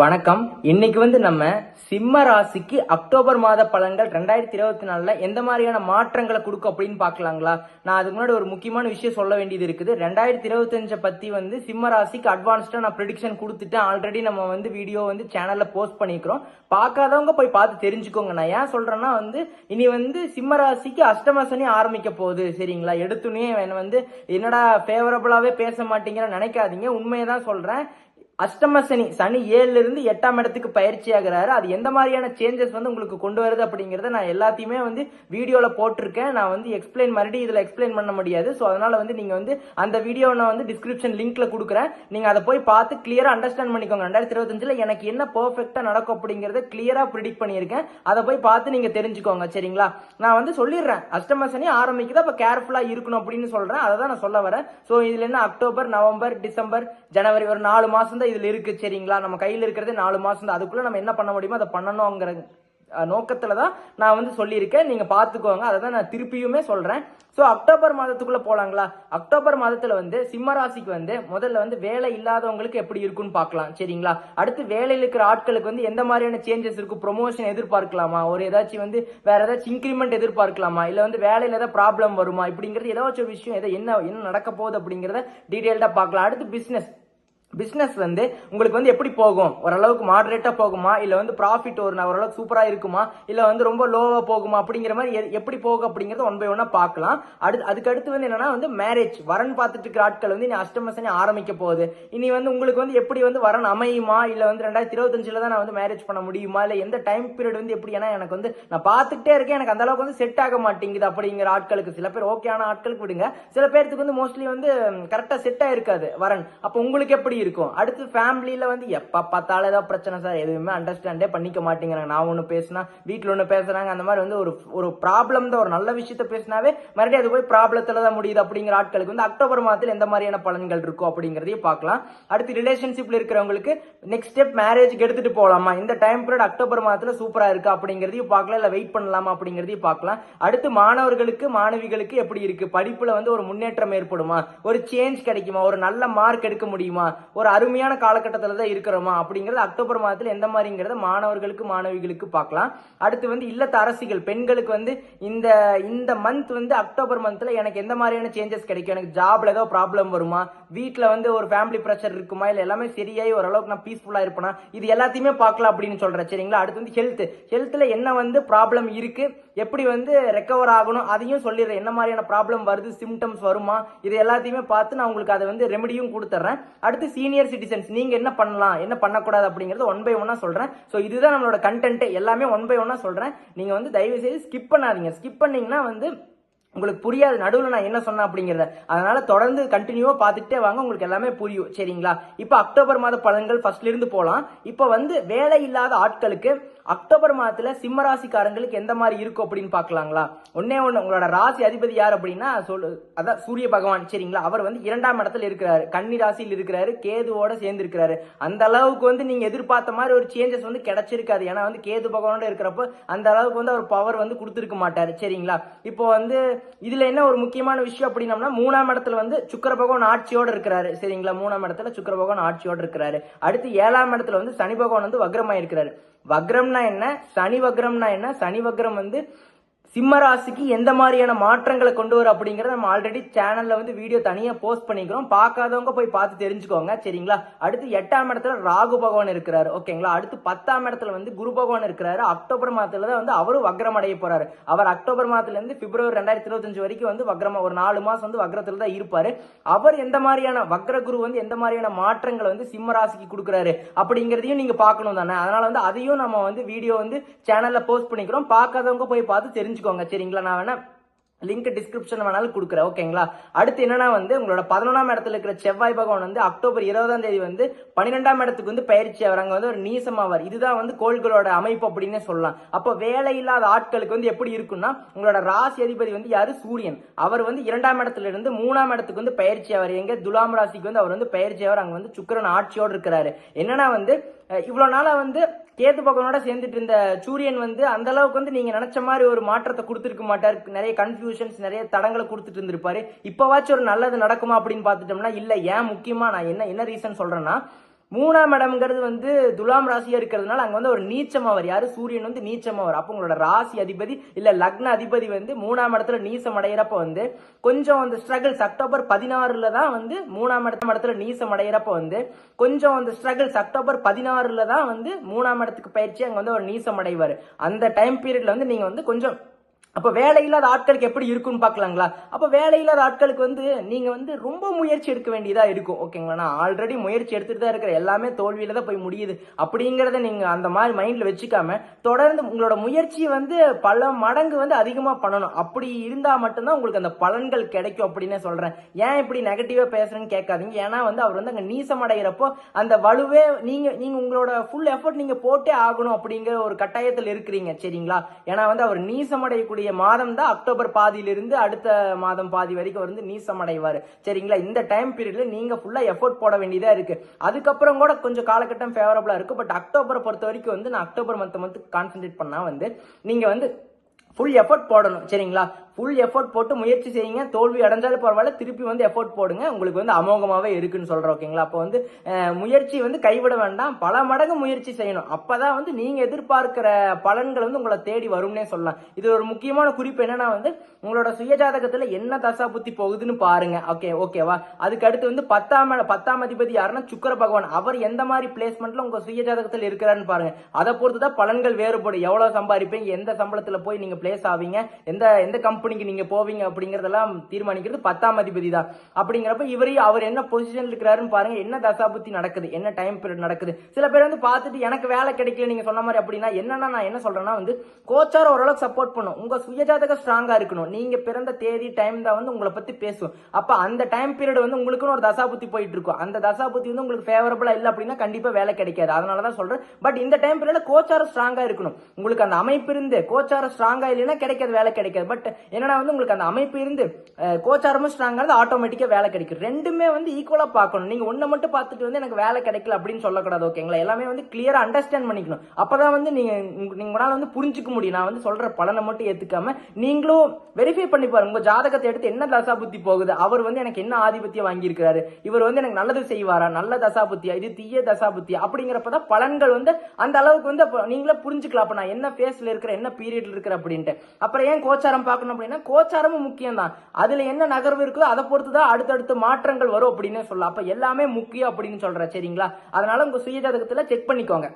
வணக்கம். இன்னைக்கு வந்து நம்ம சிம்ம ராசிக்கு அக்டோபர் மாத பலன்கள் ரெண்டாயிரத்தி இருபத்தி நாலுல எந்த மாதிரியான மாற்றங்களை கொடுக்கும் அப்படின்னு பார்க்கலாங்களா? நான் அதுக்கு முன்னாடி ஒரு முக்கியமான விஷயம் சொல்ல வேண்டியது இருக்குது. ரெண்டாயிரத்தி இருபத்தஞ்சை பத்தி வந்து சிம்ம ராசிக்கு அட்வான்ஸ்டா நான் ப்ரிடிக்ஷன் கொடுத்துட்டேன். ஆல்ரெடி நம்ம வந்து வீடியோ வந்து சேனல்ல போஸ்ட் பண்ணிக்கிறோம். பார்க்காதவங்க போய் பார்த்து தெரிஞ்சுக்கோங்க. நான் ஏன் சொல்றேன்னா வந்து இனி வந்து சிம்ம ராசிக்கு அஷ்டமசனி ஆரம்பிக்க போகுது. சரிங்களா? எடுத்துனே வந்து என்னடா ஃபேவரபிளாவே பேச மாட்டேங்கிற நினைக்காதீங்க. உண்மையை தான் சொல்றேன். அஷ்டம சனி சனி ஏழுல இருந்து எட்டாம் இடத்துக்கு பயிற்சி ஆகிறாரு அது எந்த மாதிரியான சேஞ்சஸ் வந்து உங்களுக்கு கொண்டு வருது அப்படிங்கறத நான் எல்லாத்தையுமே வந்து வீடியோல போட்டிருக்கேன். நான் வந்து எக்ஸ்பிளைன் மறுபடியும் இதுல எக்ஸ்பிளைன் பண்ண முடியாது. ஸோ அதனால வந்து நீங்க வந்து அந்த வீடியோ நான் வந்து டிஸ்கிரிப்ஷன் லிங்க்ல கொடுக்குறேன். நீங்க அதை போய் பார்த்து கிளியரா அண்டர்ஸ்டாண்ட் பண்ணிக்கோங்க. ரெண்டாயிரத்தி இருபத்தஞ்சுல எனக்கு என்ன பெர்ஃபெக்டா நடக்கும் அப்படிங்கறத கிளியரா ப்ரிடிக்ட் பண்ணியிருக்கேன். அதை போய் பார்த்து நீங்க தெரிஞ்சுக்கோங்க சரிங்களா? நான் வந்து சொல்லிடுறேன். அஷ்டம சனி ஆரம்பிக்குது அப்ப கேர்ஃபுல்லா இருக்கணும் அப்படின்னு சொல்றேன். அதை தான் நான் சொல்ல வரேன். ஸோ இதுல என்ன? அக்டோபர் நவம்பர் டிசம்பர் ஜனவரி ஒரு நாலு மாசம் தான் இதுல இருக்கு சரிங்களா? நம்ம கையில இருக்கிறது நாலு மாசம் தான். அதுக்குள்ள நம்ம என்ன பண்ண முடியுமோ அதை பண்ணணுங்கிற நோக்கத்துல தான் நான் வந்து சொல்லியிருக்கேன். நீங்க பாத்துக்கோங்க அதை தான் நான் திருப்பியுமே சொல்றேன். ஸோ அக்டோபர் மாதத்துக்குள்ள போலாங்களா? அக்டோபர் மாதத்துல வந்து சிம்ம ராசிக்கு வந்து முதல்ல வந்து வேலை இல்லாதவங்களுக்கு எப்படி இருக்குன்னு பார்க்கலாம் சரிங்களா? அடுத்து வேலையில் இருக்கிற ஆட்களுக்கு வந்து எந்த மாதிரியான சேஞ்சஸ் இருக்கும் ப்ரொமோஷன் எதிர்பார்க்கலாமா? ஒரு ஏதாச்சும் வந்து வேற ஏதாச்சும் இன்க்ரிமெண்ட் எதிர்பார்க்கலாமா? இல்ல வந்து வேலையில ஏதாவது ப்ராப்ளம் வருமா? இப்படிங்கிறது ஏதாச்சும் விஷயம் எதை என்ன என்ன நடக்க போகுது அப்படிங்கறத டீடைல்டா பார்க்கலாம். அடுத்து பிசினஸ் பிஸ்னஸ் வந்து உங்களுக்கு வந்து எப்படி போகும்? ஓரளவுக்கு மாடரேட்டா போகுமா? இல்ல வந்து ப்ராஃபிட் ஒரு ஓரளவுக்கு சூப்பரா இருக்குமா? இல்ல வந்து ரொம்ப லோவா போகுமா? அப்படிங்கிற மாதிரி எப்படி போகும் அப்படிங்கறத ஒன் பை ஒன்னா பார்க்கலாம். அடுத்து அதுக்கு அடுத்து வந்து என்னன்னா வந்து மேரேஜ் வரன் பார்த்துட்டு இருக்கிற ஆட்கள் வந்து இனி அஷ்டமசனி ஆரம்பிக்க போகுது. இனி வந்து உங்களுக்கு வந்து எப்படி வந்து வரன் அமையுமா? இல்ல வந்து ரெண்டாயிரத்தி இருபத்தஞ்சுல தான் நான் வந்து மேரேஜ் பண்ண முடியுமா? இல்ல எந்த டைம் பீரியட் வந்து எப்படி? ஏன்னா எனக்கு வந்து நான் பார்த்துக்கிட்டே இருக்கேன். எனக்கு அந்த அளவுக்கு வந்து செட் ஆக மாட்டேங்குது அப்படிங்கிற ஆட்களுக்கு. சில பேர் ஓகேயான ஆட்களுக்கு விடுங்க. சில பேர்த்துக்கு வந்து மோஸ்ட்லி வந்து கரெக்டா செட் ஆயிருக்காது வரன். அப்போ உங்களுக்கு எப்படி இருக்கும். அடுத்து ஃபேமிலியில வந்து எப்ப பார்த்தாலும் ஏதாவது பிரச்சனை சார் எதுவுமே அண்டர்ஸ்டாண்டே பண்ணிக்க மாட்டேங்கிறாங்க. நான் ஒன்று பேசினா வீட்டில் ஒன்று பேசுறாங்க. அந்த மாதிரி வந்து ஒரு ஒரு ப்ராப்ளம் தான். ஒரு நல்ல விஷயத்த பேசினாவே மறுபடியும் அது போய் ப்ராப்ளத்தில் தான் முடியுது அப்படிங்கிற ஆட்களுக்கு வந்து அக்டோபர் மாதத்தில் எந்த மாதிரியான பலன்கள் இருக்கும் அப்படிங்கிறதையும் பார்க்கலாம். அடுத்து ரிலேஷன்ஷிப்ல இருக்கிறவங்களுக்கு நெக்ஸ்ட் ஸ்டெப் மேரேஜ்க்கு எடுத்துட்டு போகலாமா இந்த டைம் பீரியட் அக்டோபர் மாதத்தில் சூப்பரா இருக்கு அப்படிங்கிறதையும் பார்க்கலாம். இல்லை வெயிட் பண்ணலாமா அப்படிங்கிறதையும் பார்க்கலாம். அடுத்து மாணவர்களுக்கு மாணவிகளுக்கு எப்படி இருக்கு? படிப்புல வந்து ஒரு முன்னேற்றம் ஏற்படுமா? ஒரு சேஞ்ச் கிடைக்குமா? ஒரு நல்ல மார்க் எடுக்க முடியுமா? ஒரு அருமையான காலகட்டத்தில் தான் இருக்கிறோமா அப்படிங்கிறது அக்டோபர் மாதத்தில் எந்த மாதிரிங்கிறத மாணவர்களுக்கு மாணவிகளுக்கு பார்க்கலாம். அடுத்து வந்து இல்லத்த அரசிகள் பெண்களுக்கு வந்து இந்த இந்த மந்த் வந்து அக்டோபர் மந்த்தில் எனக்கு எந்த மாதிரியான சேஞ்சஸ் கிடைக்கும்? எனக்கு ஜாப்ல ஏதோ ப்ராப்ளம் வருமா? வீட்டில் வந்து ஒரு ஃபேமிலி ப்ரெஷர் இருக்குமா? இல்லை எல்லாமே சரியாகி ஓரளவுக்கு நான் பீஸ்ஃபுல்லாக இருப்பேனா? இது எல்லாத்தையுமே பார்க்கலாம் அப்படின்னு சொல்கிறேன் சரிங்களா? அடுத்து வந்து ஹெல்த் ஹெல்த்தில் என்ன வந்து ப்ராப்ளம் இருக்குது எப்படி வந்து ரெக்கவர் ஆகணும் அதையும் சொல்லிடுறேன். என்ன மாதிரியான ப்ராப்ளம் வருது சிம்டம்ஸ் வருமா இது எல்லாத்தையுமே பார்த்து நான் உங்களுக்கு அதை வந்து ரெமெடியும் கொடுத்துட்றேன். அடுத்து சீனியர் சிட்டிசன்ஸ் நீங்கள் என்ன பண்ணலாம் என்ன பண்ணக்கூடாது அப்படிங்கிறது ஒன் பை ஒன்னாக சொல்கிறேன் ஸோ இதுதான் நம்மளோட கண்டென்ட் எல்லாமே ஒன் பை ஒன்னாக சொல்கிறேன் நீங்கள் வந்து தயவு செய்து ஸ்கிப் பண்ணாதீங்க. ஸ்கிப் பண்ணிங்கன்னா வந்து உங்களுக்கு புரியாது நடுவில் நான் என்ன சொன்னேன் அப்படிங்கிறத. அதனால தொடர்ந்து கண்டினியூவாக பார்த்துட்டே வாங்க உங்களுக்கு எல்லாமே புரியும். சரிங்களா? இப்போ அக்டோபர் மாத பலன்கள் ஃபர்ஸ்ட்லேருந்து போகலாம் இப்போ வந்து வேலை இல்லாத ஆட்களுக்கு அக்டோபர் மாதத்துல சிம்ம ராசிக்காரங்களுக்கு எந்த மாதிரி இருக்கும் அப்படின்னு பார்க்கலாங்களா? ஒன்னே ஒண்ணு உங்களோட ராசி அதிபதி யார் அப்படின்னா சொல்லு அதான் சூரிய பகவான் சரிங்களா? அவர் வந்து இரண்டாம் இடத்துல இருக்கிறாரு. கன்னி ராசியில் இருக்கிறாரு கேதுவோட சேர்ந்து இருக்கிறாரு அந்த அளவுக்கு வந்து நீங்க எதிர்பார்த்த மாதிரி ஒரு சேஞ்சஸ் வந்து கிடைச்சிருக்காது. ஏன்னா வந்து கேது பகவானோட இருக்கிறப்ப அந்த அளவுக்கு வந்து அவர் பவர் வந்து கொடுத்துருக்க மாட்டாரு சரிங்களா? இப்போ வந்து இதுல என்ன ஒரு முக்கியமான விஷயம் அப்படின்னம்னா மூணாம் இடத்துல வந்து சுக்கிர பகவான் ஆட்சியோட இருக்கிறாரு சரிங்களா? மூணாம் இடத்துல சுக்கிர பகவான் ஆட்சியோட இருக்கிறாரு. அடுத்து ஏழாம் இடத்துல வந்து சனி பகவான் வந்து வக்ரமா இருக்கிறாரு வக்ரம்னா என்ன? சனி வக்ரம்னா என்ன? சனி வக்ரம் வந்து சிம்ம ராசிக்கு எந்த மாதிரியான மாற்றங்களை கொண்டு வரும் அப்படிங்கறத நம்ம ஆல்ரெடி சேனல்ல வந்து வீடியோ தனியா போஸ்ட் பண்ணிக்கிறோம். பார்க்காதவங்க போய் பார்த்து தெரிஞ்சுக்கோங்க சரிங்களா? அடுத்து எட்டாம் இடத்துல ராகு பகவான் இருக்கிறாரு ஓகேங்களா? அடுத்து பத்தாம் இடத்துல வந்து குரு பகவான் இருக்கிறாரு. அக்டோபர் மாதத்துல தான் வந்து அவரும் வக்ரம் அடைய போறாரு. அவர் அக்டோபர் மாதத்துல இருந்து பிப்ரவரி ரெண்டாயிரத்தி இருபத்தஞ்சு வரைக்கும் வந்து வக்ரமா ஒரு நாலு மாசம் வந்து வக்ரத்துல தான் இருப்பாரு. அவர் எந்த மாதிரியான வக்ர குரு வந்து எந்த மாதிரியான மாற்றங்களை வந்து சிம்ம ராசிக்கு கொடுக்குறாரு அப்படிங்கறதையும் நீங்க பார்க்கணும் தானே. அதனால வந்து அதையும் நம்ம வந்து வீடியோ வந்து சேனல்ல போஸ்ட் பண்ணிக்கிறோம். பார்க்காதவங்க போய் பார்த்து தெரிஞ்சுக்கோங்க சரிங்களா? நான் வேணா லிங்க் டிஸ்கிரிப்ஷன் வேணாலும் கொடுக்குறேன் ஓகேங்களா? அடுத்து என்னன்னா வந்து உங்களோட பதினொன்றாம் இடத்துல இருக்கிற செவ்வாய் பகவான் வந்து அக்டோபர் இருபதாம் தேதி வந்து பன்னிரெண்டாம் இடத்துக்கு வந்து பயிற்சி அவர் அங்கே வந்து ஒரு நீசமாவார் இதுதான் வந்து கோள்களோட அமைப்பு அப்படின்னு சொல்லலாம். அப்போ வேலை இல்லாத ஆட்களுக்கு வந்து எப்படி இருக்கும்னா உங்களோட ராசி அதிபதி வந்து யாரு? சூரியன். அவர் வந்து இரண்டாம் இடத்துல இருந்து மூணாம் இடத்துக்கு வந்து பயிற்சி அவர் எங்க? துலாம் ராசிக்கு வந்து அவர் வந்து பயிற்சி அவர் அங்கே வந்து சுக்கிரன் ஆட்சியோடு இருக்கிறாரு. என்னன்னா வந்து இவ்வளோ நாளாக வந்து கேது பகவானோட சேர்ந்துட்டு இருந்த சூரியன் வந்து அந்த அளவுக்கு வந்து நீங்க நினைச்ச மாதிரி ஒரு மாற்றத்தை கொடுத்துருக்க மாட்டார். நிறைய கன்ஃபியூஷன்ஸ் நிறைய தடங்களை கொடுத்துட்டு இருந்திருப்பாரு. இப்பவாச்சும் ஒரு நல்லது நடக்குமா அப்படின்னு பார்த்துட்டோம்னா இல்ல ஏன் முக்கியமா நான் என்ன என்ன ரீசன் சொல்றேன்னா மூணாம் இடம்ங்கிறது வந்து துலாம் ராசியா இருக்கிறதுனால அங்க வந்து ஒரு நீச்சமாவர். யாரு? சூரியன் வந்து நீச்சமாவர். அப்போ உங்களோட ராசி அதிபதி இல்ல லக்ன அதிபதி வந்து மூணாம் இடத்துல நீசம் அடையிறப்ப வந்து கொஞ்சம் அந்த ஸ்ட்ரகிள்ஸ் அக்டோபர் பதினாறுல தான் வந்து மூணாம் இடத்த இடத்துல நீசம் அடையிறப்ப வந்து கொஞ்சம் அந்த ஸ்ட்ரகிள்ஸ் அக்டோபர் பதினாறுல தான் வந்து மூணாம் இடத்துக்கு பயிற்சி அங்க வந்து ஒரு நீசம் அடைவார். அந்த டைம் பீரியட்ல வந்து நீங்க வந்து கொஞ்சம் அப்போ வேலை இல்லாத ஆட்களுக்கு எப்படி இருக்கும்னு பார்க்கலாங்களா? அப்போ வேலை இல்லாத ஆட்களுக்கு வந்து நீங்கள் வந்து ரொம்ப முயற்சி எடுக்க வேண்டியதாக இருக்கும். ஓகேங்களா? நான் ஆல்ரெடி முயற்சி எடுத்துட்டு தான் இருக்கிற எல்லாமே தோல்வியில் தான் போய் முடியுது. அப்படிங்கிறத நீங்கள் அந்த மாதிரி மைண்டில் வச்சுக்காம தொடர்ந்து உங்களோட முயற்சியை வந்து பல மடங்கு வந்து அதிகமாக பண்ணணும். அப்படி இருந்தால் மட்டும்தான் உங்களுக்கு அந்த பலன்கள் கிடைக்கும் அப்படின்னு சொல்கிறேன் ஏன் இப்படி நெகட்டிவாக பேசுகிறேன்னு கேட்காதீங்க. ஏன்னா வந்து அவர் வந்து அங்கே நீசம் அடைகிறப்போ அந்த வலுவே நீங்கள் நீங்கள் உங்களோட ஃபுல் எஃபர்ட் நீங்கள் போட்டே ஆகணும் அப்படிங்கிற ஒரு கட்டாயத்தில் இருக்கிறீங்க. சரிங்களா? ஏன்னா வந்து அவர் நீசமடையக்கூடிய அடையக்கூடிய மாதம் தான் அக்டோபர் பாதியிலிருந்து அடுத்த மாதம் பாதி வரைக்கும் வந்து நீசம் அடைவார். சரிங்களா? இந்த டைம் பீரியட்ல நீங்க ஃபுல்லா எஃபோர்ட் போட வேண்டியதா இருக்கு. அதுக்கப்புறம் கூட கொஞ்சம் காலகட்டம் ஃபேவரபிளா இருக்கு. பட் அக்டோபரை பொறுத்த வரைக்கும் வந்து நான் அக்டோபர் மந்த் மந்த் கான்சென்ட்ரேட் பண்ணா வந்து நீங்க வந்து ஃபுல் எஃபர்ட் போடணும் சரிங்களா? ஃபுல் எஃபோர்ட் போட்டு முயற்சி செய்யுங்க. தோல்வி அடைஞ்சாலும் பரவாயில்ல திருப்பி வந்து எஃபோர்ட் போடுங்க. உங்களுக்கு வந்து அமோகமாகவே இருக்குன்னு சொல்கிறோம் ஓகேங்களா? அப்போ வந்து முயற்சி வந்து கைவிட வேண்டாம். பல மடங்கு முயற்சி செய்யணும். அப்போ தான் வந்து நீங்கள் எதிர்பார்க்கிற பலன்கள் வந்து உங்களை தேடி வரும்னே சொல்லலாம். இது ஒரு முக்கியமான குறிப்பு என்னன்னா வந்து உங்களோட சுயஜாதகத்தில் என்ன தசா புத்தி போகுதுன்னு பாருங்க. ஓகே ஓகேவா? அதுக்கு அடுத்து வந்து பத்தாம் பத்தாம் அதிபதி யாருன்னா சுக்கர பகவான். அவர் எந்த மாதிரி பிளேஸ்மெண்ட்ல உங்க சுயஜாதகத்தில் இருக்கிறாருன்னு பாருங்க. அதை பொறுத்து தான் பலன்கள் வேறுபடும். எவ்வளோ சம்பாதிப்பீங்க எந்த சம்பளத்தில் போய் நீங்கள் பிளேஸ் ஆவீங்க. எந்த எந்த கம்பெனிக்கு நீங்க போவீங்க அப்படிங்கறதெல்லாம் தீர்மானிக்கிறது பத்தாம் அதிபதி தான். அப்படிங்கிறப்ப இவரையும் அவர் என்ன பொசிஷன் இருக்கிறாருன்னு பாருங்க. என்ன தசாபுத்தி நடக்குது? என்ன டைம் பீரியட் நடக்குது? சில பேர் வந்து பார்த்துட்டு எனக்கு வேலை கிடைக்கல நீங்க சொன்ன மாதிரி அப்படின்னா என்னன்னா நான் என்ன சொல்றேன்னா வந்து கோச்சார் ஓரளவுக்கு சப்போர்ட் பண்ணும். உங்க சுயஜாதக ஸ்ட்ராங்கா இருக்கணும். நீங்க பிறந்த தேதி டைம் தான் வந்து உங்களை பத்தி பேசும். அப்ப அந்த டைம் பீரியட் வந்து உங்களுக்குன்னு ஒரு தசாபுத்தி போயிட்டு இருக்கும் அந்த தசாபுத்தி வந்து உங்களுக்கு ஃபேவரபிளா இல்லை அப்படின்னா கண்டிப்பா வேலை கிடைக்காது. அதனாலதான் சொல்றேன். பட் இந்த டைம் பீரியட்ல கோச்சாரம் ஸ்ட்ராங்கா இருக்கணும். உங்களுக்கு அந்த அமைப்பு இருந்து கோச்சாரம் ஸ்ட்ராங்கா இல்லைன்னா கிடைக்காது வேலை கிடைக்காது. பட் என்னன்னா வந்து உங்களுக்கு அந்த அமைப்பு இருந்து கோச்சாரமும் ஸ்ட்ராங்கா இருந்து வேலை கிடைக்கும் ரெண்டுமே வந்து ஈக்குவலா பார்க்கணும். நீங்க ஒன்றை மட்டும் பார்த்துட்டு வந்து எனக்கு வேலை கிடைக்கல அப்படின்னு சொல்லக்கூடாது ஓகேங்களா எல்லாமே வந்து கிளியராக அண்டர்ஸ்டாண்ட் பண்ணிக்கணும். அப்பதான் வந்து நீங்க உங்க- உங்களால வந்து புரிஞ்சுக்க முடியும். நான் வந்து சொல்ற பலனை மட்டும் ஏற்றுக்காம நீங்களும் வெரிஃபை பண்ணி பாருங்க. உங்கள் ஜாதகத்தை எடுத்து என்ன தசா புத்தி போகுது? அவர் வந்து எனக்கு என்ன ஆதிபத்தியம் வாங்கியிருக்கிறாரு? இவர் வந்து எனக்கு நல்லது செய்வாரா? நல்ல தசா புத்தியா இது தீய தசா புத்தியா அப்படிங்கிறப்பதான் பலன்கள் வந்து அந்த அளவுக்கு வந்து நீங்களே புரிஞ்சுக்கலாம். அப்போ நான் என்ன ஃபேஸில் இருக்கிற என்ன பீரியடில் இருக்கிற அப்படின்னு. அப்படின்ட்டு. அப்புறம் ஏன் கோச்சாரம் பார்க்கணும் அப்படின்னா கோச்சாரமும் முக்கியம் தான் அதுல என்ன நகர்வு இருக்கோ அதை பொறுத்து தான் அடுத்தடுத்து மாற்றங்கள் வரும் அப்படின்னு சொல்லலாம். அப்ப எல்லாமே முக்கியம் அப்படின்னு சொல்கிறேன் சரிங்களா? அதனால உங்க சுயஜாதகத்துல செக் பண்ணிக்கோங்க.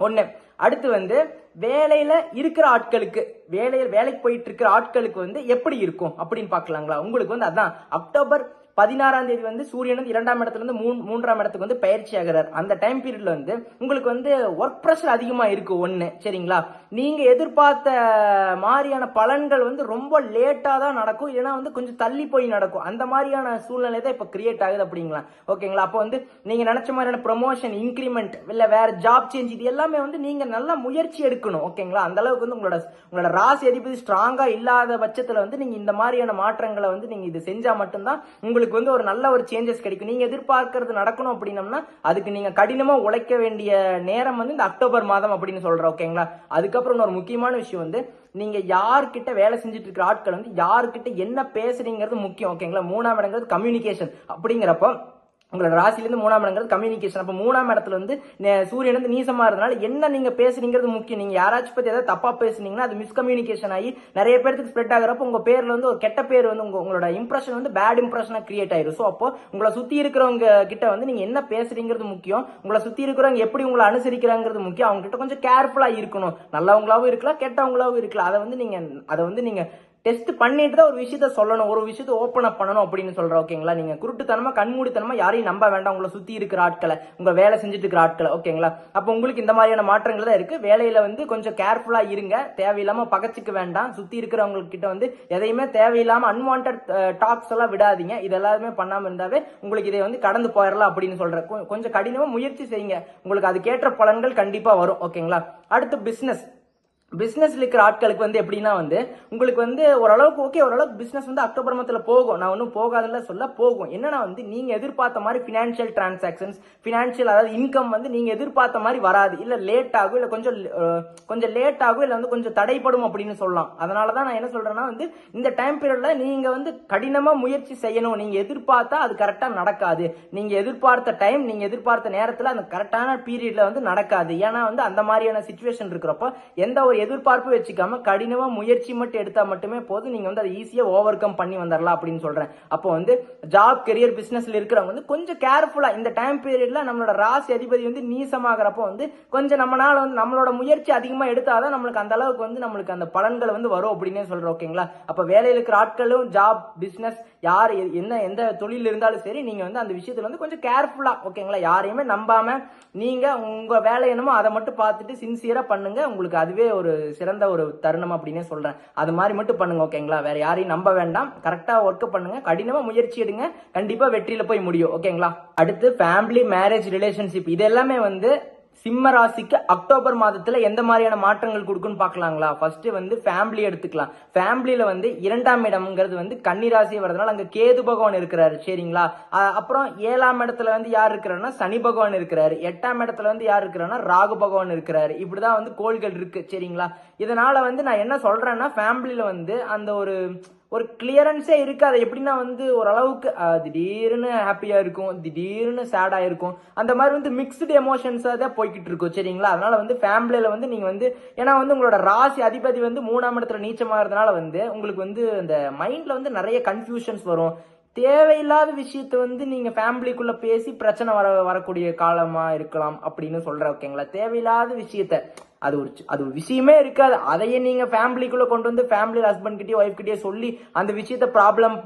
ஒண்ணு. அடுத்து வந்து வேலையில இருக்கிற ஆட்களுக்கு வேலையில் வேலைக்கு போயிட்டு இருக்கிற ஆட்களுக்கு வந்து எப்படி இருக்கும் அப்படின்னு பார்க்கலாங்களா? உங்களுக்கு வந்து அதான் அக்டோபர் பதினாறாம் தேதி வந்து சூரியன் வந்து இரண்டாம் இடத்துல இருந்து மூணு மூன்றாம் இடத்துக்கு வந்து பயிற்சி ஆகிறார். அந்த டைம் பீரியட்ல வந்து உங்களுக்கு வந்து ஒர்க் ப்ரெஷர் அதிகமா இருக்கு ஒன்று சரிங்களா? நீங்க எதிர்பார்த்த மாதிரியான பலன்கள் வந்து ரொம்ப லேட்டா தான் நடக்கும். இல்லைன்னா வந்து கொஞ்சம் தள்ளி போய் நடக்கும். அந்த மாதிரியான சூழ்நிலை தான் இப்போ கிரியேட் ஆகுது அப்படிங்களா? ஓகேங்களா அப்போ வந்து நீங்க நினைச்ச மாதிரியான ப்ரொமோஷன் இன்க்ரிமெண்ட் இல்ல வேற ஜாப் சேஞ்ச் இது எல்லாமே வந்து நீங்க நல்லா முயற்சி எடுக்கணும். ஓகேங்களா அந்த அளவுக்கு வந்து உங்களோட உங்களோட ராசி அதிபதி ஸ்ட்ராங்கா இல்லாத பட்சத்துல வந்து நீங்க இந்த மாதிரியான மாற்றங்களை வந்து நீங்க இது செஞ்சா மட்டும்தான் உங்களுக்கு வந்து ஒரு நல்ல ஒரு சேஞ்சஸ் கிடைக்கும். நீங்க எதிர்பார்க்கறது நடக்கணும் அப்படின்னம்னா அதுக்கு நீங்க கடினமா உழைக்க வேண்டிய நேரம் வந்து இந்த அக்டோபர் மாதம் அப்படின்னு சொல்கிறேன் ஓகேங்களா அதுக்கப்புறம் இன்னொரு முக்கியமான விஷயம் வந்து நீங்க யார்கிட்ட வேலை செஞ்சுட்டு இருக்கிற ஆட்கள் வந்து யார்கிட்ட என்ன பேசுறீங்கிறது முக்கியம் ஓகேங்களா மூணாம் இடங்கிறது கம்யூனிகேஷன் அப்படிங்கிறப்போ உங்களோட ராசிலேருந்து மூணாம் இடங்கிறது கம்யூனிகேஷன் அப்போ மூணாம் இடத்துல வந்து சூரியன் வந்து நீசமா இருந்தனால என்ன நீங்க பேசுறீங்கிறது முக்கியம். நீங்க யாராச்சும் பத்தி ஏதாவது தப்பா பேசுனீங்கன்னா அது மிஸ்கம்யூனிகேஷன் ஆகி நிறைய பேருக்கு ஸ்ப்ரெட் ஆகுறப்போ உங்க பேர்ல வந்து ஒரு கெட்ட பேர் வந்து உங்கள் உங்களோட இம்ப்ரெஷன் வந்து பேட் இம்ப்ரெஷனா கிரியேட் ஆயிரும். ஸோ அப்போ உங்களை சுத்தி இருக்கிறவங்க கிட்ட வந்து நீங்க என்ன பேசுறீங்கிறது முக்கியம். உங்களை சுத்தி இருக்கிறவங்க எப்படி உங்களை அனுசரிக்கிறாங்கிறது முக்கியம். அவங்க கிட்ட கொஞ்சம் கேர்ஃபுல்லா இருக்கணும். நல்லவங்களாவும் இருக்கலாம் கெட்டவங்களாவும் இருக்கலாம். அதை வந்து நீங்க அதை வந்து நீங்க டெஸ்ட் பண்ணிட்டு தான் ஒரு விஷயத்த சொல்லணும். ஒரு விஷயத்த ஓப்பன் அப் பண்ணணும் அப்படின்னு சொல்கிறேன் ஓகேங்களா நீங்க குருட்டுத்தனமா கண்மூடித்தனமா யாரையும் நம்ப வேண்டாம். உங்களை சுத்தி இருக்கிற ஆட்களை உங்க வேலை செஞ்சுட்டு இருக்கிற ஆட்களை ஓகேங்களா அப்போ உங்களுக்கு இந்த மாதிரியான மாற்றங்கள் தான் இருக்கு. வேலையில வந்து கொஞ்சம் கேர்ஃபுல்லா இருங்க. தேவையில்லாம பகச்சிக்க வேண்டாம். சுத்தி இருக்கிறவங்க கிட்ட வந்து எதையுமே தேவையில்லாம அன்வான்ட் டாக்ஸ் எல்லாம் விடாதீங்க. இது எல்லாருமே பண்ணாம இருந்தாவே உங்களுக்கு இதை வந்து கடந்து போயிடலாம் அப்படின்னு சொல்கிறேன் கொ- கொஞ்சம் கடினமா முயற்சி செய்யுங்க. உங்களுக்கு அதுக்கேற்ற பலன்கள் கண்டிப்பா வரும் ஓகேங்களா அடுத்து பிசினஸ் பிஸ்னஸில் இருக்கிற ஆட்களுக்கு வந்து எப்படின்னா வந்து உங்களுக்கு வந்து ஓரளவுக்கு ஓகே ஓரளவுக்கு பிஸ்னஸ் வந்து அக்டோபர் மந்த்ல போகும். நான் ஒன்றும் போகாதுல சொல்ல போகும். என்னன்னா வந்து நீங்க எதிர்பார்த்த மாதிரி பினான்சியல் டிரான்சாக்ஷன்ஸ் பினான்சியல் அதாவது இன்கம் வந்து நீங்க எதிர்பார்த்த மாதிரி வராது. இல்ல லேட் ஆகும் இல்ல கொஞ்சம் கொஞ்சம் லேட் ஆகும் இல்ல வந்து கொஞ்சம் தடைப்படும் அப்படின்னு சொல்லலாம். அதனால தான் நான் என்ன சொல்றேன்னா வந்து இந்த டைம் பீரியட்ல நீங்க வந்து கடினமா முயற்சி செய்யணும். நீங்க எதிர்பார்த்தா அது கரெக்டா நடக்காது. நீங்க எதிர்பார்த்த டைம் நீங்க எதிர்பார்த்த நேரத்துல அந்த கரெக்டான பீரியட்ல வந்து நடக்காது. ஏன்னா வந்து அந்த மாதிரியான சுச்சுவேஷன் இருக்கிறப்ப எந்த ஒரு எதிர்பார்ப்பு வச்சுக்காம கடினமாக முயற்சி மட்டும் எடுத்தா மட்டுமே போதும். நீங்க வந்து அதை ஈஸியாக ஓவர் கம் பண்ணி வந்துடலாம் அப்படின்னு சொல்றேன். அப்போ வந்து ஜாப் கெரியர் பிசினஸ்ல இருக்கிறவங்க வந்து கொஞ்சம் கேர்ஃபுல்லா இந்த டைம் பீரியட்ல நம்மளோட ராசி அதிபதி வந்து நீசமாகிறப்போ வந்து கொஞ்சம் நம்மளால வந்து நம்மளோட முயற்சி அதிகமா எடுத்தாதான் நம்மளுக்கு அந்த அளவுக்கு வந்து நம்மளுக்கு அந்த பலன்கள் வந்து வரும் அப்படின்னே சொல்றோம் ஓகேங்களா அப்போ வேலையில இருக்கிற ஆட்களும் ஜாப் பிசினஸ் யார் எ- என்ன எந்த தொழில் இருந்தாலும் சரி நீங்கள் வந்து அந்த விஷயத்தில் வந்து கொஞ்சம் கேர்ஃபுல்லாக ஓகேங்களா யாரையுமே நம்பாமல் நீங்கள் உங்கள் வேலை என்னமோ அதை மட்டும் பார்த்துட்டு சின்சியராக பண்ணுங்கள் உங்களுக்கு அதுவே ஒரு சிறந்த ஒரு தருணம் அப்படின்னே சொல்கிறேன் அது மாதிரி மட்டும் பண்ணுங்கள் ஓகேங்களா வேறு யாரையும் நம்ப வேண்டாம். கரெக்டாக ஒர்க் பண்ணுங்கள் கடினமாக முயற்சி எடுங்க. கண்டிப்பாக வெற்றியில் போய் முடியும் ஓகேங்களா அடுத்து ஃபேமிலி மேரேஜ் ரிலேஷன்ஷிப் இது எல்லாமே வந்து சிம்ம ராசிக்கு அக்டோபர் மாதத்துல எந்த மாதிரியான மாற்றங்கள் கொடுக்குன்னு பார்க்கலாங்களா? ஃபர்ஸ்ட் வந்து ஃபேமிலி எடுத்துக்கலாம். ஃபேமிலியில வந்து இரண்டாம் இடம்ங்கிறது வந்து கன்னி ராசி வரதுனால அங்க கேது பகவான் இருக்கிறாரு. சரிங்களா? அப்புறம் ஏழாம் இடத்துல வந்து யார் இருக்கிறாருன்னா சனி பகவான் இருக்கிறாரு. எட்டாம் இடத்துல வந்து யார் இருக்கிறாருன்னா ராகு பகவான் இருக்கிறாரு. இப்படிதான் வந்து கோள்கள் இருக்கு. சரிங்களா? இதனால வந்து நான் என்ன சொல்றேன்னா ஃபேமிலியில வந்து அந்த ஒரு ஒரு கிளியரன்ஸே இருக்காது எப்படின்னா வந்து ஓரளவுக்கு திடீர்னு ஹாப்பியாக இருக்கும் திடீர்னு சேடாக இருக்கும் அந்த மாதிரி வந்து மிக்ஸ்டு எமோஷன்ஸாக தான் போய்கிட்டு இருக்கும் சரிங்களா? அதனால வந்து ஃபேமிலியில் வந்து நீங்கள் வந்து ஏன்னா வந்து உங்களோட ராசி அதிபதி வந்து மூணாம் இடத்துல நீச்சமாகறதுனால வந்து உங்களுக்கு வந்து அந்த மைண்டில் வந்து நிறைய கன்ஃபியூஷன்ஸ் வரும். தேவையில்லாத விஷயத்த வந்து நீங்கள் ஃபேமிலிக்குள்ளே பேசி பிரச்சனை வர வரக்கூடிய காலமாக இருக்கலாம் அப்படின்னு சொல்கிறேன் ஓகேங்களா தேவையில்லாத விஷயத்த. அது ஒரு அது ஒரு விஷயமே இருக்காது. அதையே நீங்க ஃபேமிலிக்குள்ள கொண்டு வந்து ஃபேமிலி ஹஸ்பண்ட் கிட்டயோ ஒய்ஃப் சொல்லி அந்த விஷயத்த ப்ராப்ளம்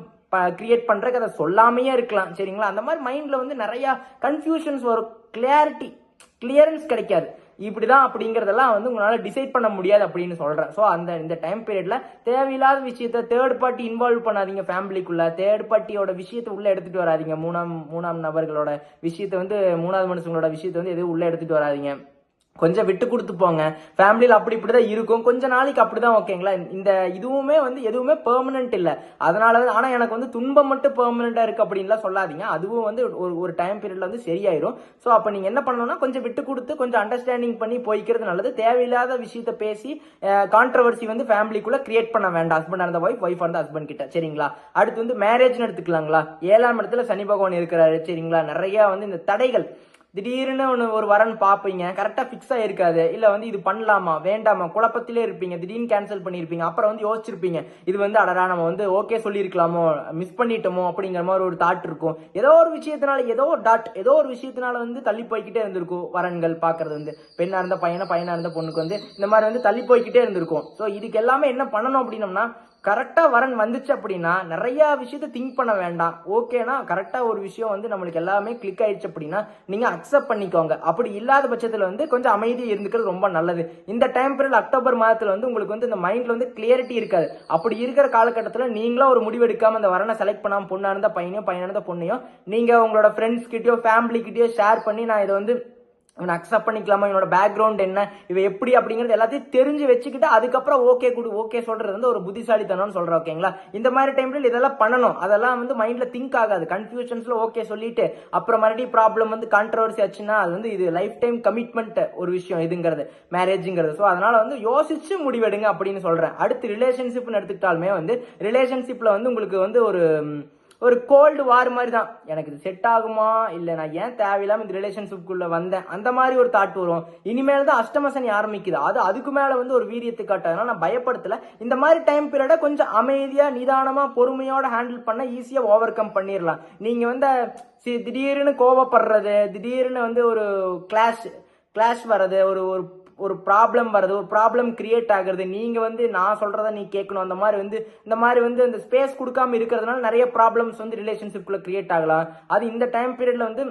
கிரியேட் பண்றதுக்கு அதை சொல்லாமையே இருக்கலாம். சரிங்களா? அந்த மாதிரி மைண்ட்ல வந்து நிறைய கன்ஃபியூஷன்ஸ் வரும். கிளியாரிட்டி கிளியரன்ஸ் கிடைக்காது. இப்படிதான் அப்படிங்கறதெல்லாம் வந்து உங்களால டிசைட் பண்ண முடியாது அப்படின்னு சொல்றேன். ஸோ அந்த இந்த டைம் பீரியட்ல தேவையில்லாத விஷயத்த தேர்ட் பார்ட்டி இன்வால்வ் பண்ணாதீங்க ஃபேமிலிக்குள்ள தேர்ட் பார்ட்டியோட விஷயத்தை உள்ள எடுத்துட்டு வராதீங்க. மூணாம் மூணாம் நபர்களோட விஷயத்தை வந்து மூணாவது மனுஷங்களோட விஷயத்தை வந்து எதுவும் உள்ள எடுத்துட்டு வராதீங்க. கொஞ்சம் விட்டு கொடுத்து போங்க. ஃபேமிலியில் அப்படி இப்படி தான் இருக்கும். கொஞ்ச நாளைக்கு அப்படி தான் ஓகேங்களா இந்த இதுவுமே வந்து எதுவுமே பெர்மனன்ட் இல்லை. அதனால வந்து ஆனால் எனக்கு வந்து துன்பம் மட்டும் பெர்மனண்டா இருக்குது அப்படின்லாம் சொல்லாதீங்க. அதுவும் வந்து ஒரு ஒரு டைம் பீரியடில் வந்து சரியாயிரும். ஸோ அப்போ நீங்கள் என்ன பண்ணணும்னா கொஞ்சம் விட்டு கொடுத்து கொஞ்சம் அண்டர்ஸ்டாண்டிங் பண்ணி போய்க்கிறது நல்லது. தேவையில்லாத விஷயத்த பேசி கான்ட்ரவர்சி வந்து ஃபேமிலிக்குள்ளே கிரியேட் பண்ண வேண்டாம். ஹஸ்பண்ட் அந்த ஒய்ஃப் ஒய்ஃப் அந்த ஹஸ்பண்ட் கிட்ட. சரிங்களா? அடுத்து வந்து மேரேஜ்னு எடுத்துக்கலாங்களா? ஏழாம் இடத்துல சனி பகவான் இருக்கிறாரு. சரிங்களா? நிறைய வந்து இந்த தடைகள். திடீர்னு ஒன்று ஒரு வரன் பார்ப்பீங்க கரெக்டாக ஃபிக்ஸ் ஆகிருக்காது இல்லை வந்து இது பண்ணலாமா வேண்டாமா குழப்பத்திலே இருப்பீங்க திடீர்னு கேன்சல் பண்ணியிருப்பீங்க அப்புறம் வந்து யோசிச்சிருப்பீங்க இது வந்து அடடா நம்ம வந்து ஓகே சொல்லியிருக்கலாமோ மிஸ் பண்ணிட்டோமோ அப்படிங்கிற மாதிரி ஒரு தாட் இருக்கும். ஏதோ ஒரு விஷயத்தினால ஏதோ ஒரு டாட் ஏதோ ஒரு விஷயத்தினால வந்து தள்ளி போய்கிட்டே இருந்திருக்கும் வரன்கள் பார்க்கறது வந்து. பெண்ணாக இருந்த பையனை பையனாக இருந்த பொண்ணுக்கு வந்து இந்த மாதிரி வந்து தள்ளி போய்கிட்டே இருந்திருக்கும். ஸோ இதுக்கு எல்லாமே என்ன பண்ணணும் அப்படின்னம்னா கரெக்டாக வரன் வந்துச்சு அப்படின்னா நிறையா விஷயத்த திங்க் பண்ண வேண்டாம். ஓகேனா கரெக்டாக ஒரு விஷயம் வந்து நம்மளுக்கு எல்லாமே கிளிக் ஆயிடுச்சு அப்படின்னா நீங்கள் அக்செப்ட் பண்ணிக்கோங்க. அப்படி இல்லாத பட்சத்தில் வந்து கொஞ்சம் அமைதி இருந்துக்கிறது ரொம்ப நல்லது. இந்த டைம் பீரியட் அக்டோபர் மாதத்தில் வந்து உங்களுக்கு வந்து இந்த மைண்டில் வந்து கிளியரிட்டி இருக்காது. அப்படி இருக்கிற காலகட்டத்தில் நீங்களும் ஒரு முடிவு எடுக்காமல் அந்த வரனை செலக்ட் பண்ணாம பொண்ணாக இருந்தால் பையனையும் பையனாக இருந்தா பொண்ணையும் நீங்கள் உங்களோட ஃப்ரெண்ட்ஸ்கிட்டயோ ஃபேமிலிக்கிட்டயோ ஷேர் பண்ணி நான் இதை வந்து இவனை அக்செப்ட் பண்ணிக்கலாமா? இவனோட பேக்ரவுண்ட் என்ன? இவ எப்படி அப்படிங்கிறது எல்லாத்தையும் தெரிஞ்சு வச்சுக்கிட்டு அதுக்கப்புறம் ஓகே கொடு ஓகே சொல்றது வந்து ஒரு புத்திசாலித்தனம்னு சொல்றேன் ஓகேங்களா இந்த மாதிரி டைம்ல இதெல்லாம் பண்ணணும். அதெல்லாம் வந்து மைண்ட்ல திங்க் ஆகாது. கன்ஃபியூஷன்ஸ்ல ஓகே சொல்லிட்டு அப்புறம் மறுபடியும் ப்ராப்ளம் வந்து கான்ட்ரவர்சி ஆச்சுன்னா அது வந்து இது லைஃப் டைம் கமிட்மெண்ட் ஒரு விஷயம் இதுங்கிறது மேரேஜுங்கிறது ஸோ அதனால வந்து யோசிச்சு முடிவெடுங்க அப்படின்னு சொல்றேன். அடுத்து ரிலேஷன்ஷிப்னு எடுத்துக்கிட்டாலுமே வந்து ரிலேஷன்ஷிப்ல வந்து உங்களுக்கு வந்து ஒரு ஒரு கோல்டு வார் மாதிரி தான் எனக்கு இது செட் ஆகுமா? இல்லை நான் ஏன் தேவையில்லாமல் இந்த ரிலேஷன்ஷிப்குள்ள வந்தேன்? அந்த மாதிரி ஒரு தாட் வரும். இனிமேல் தான் அஷ்டமசனி ஆரம்பிக்குது. அது அதுக்கு மேலே வந்து ஒரு வீரியத்தை காட்டாதனால நான் பயப்படுத்தலை. இந்த மாதிரி டைம் பீரியடை கொஞ்சம் அமைதியாக நிதானமாக பொறுமையோட ஹேண்டில் பண்ண ஈஸியாக ஓவர் கம் பண்ணிடலாம் நீங்கள் வந்து சி திடீர்னு கோவப்படுறது திடீர்னு வந்து ஒரு கிளாஷ் கிளாஷ் வர்றது ஒரு ஒரு ஒரு ப்ராப்ளம் வர்றது ஒரு ப்ராப்ளம் கிரியேட் ஆகுறது நீங்கள் வந்து நான் சொல்கிறத நீ கேட்கணும். அந்த மாதிரி வந்து இந்த மாதிரி வந்து அந்த ஸ்பேஸ் கொடுக்காம இருக்கிறதுனால நிறைய ப்ராப்ளம்ஸ் வந்து ரிலேஷன்ஷிப்பில் கிரியேட் ஆகலாம். அது இந்த டைம் பீரியடில் வந்து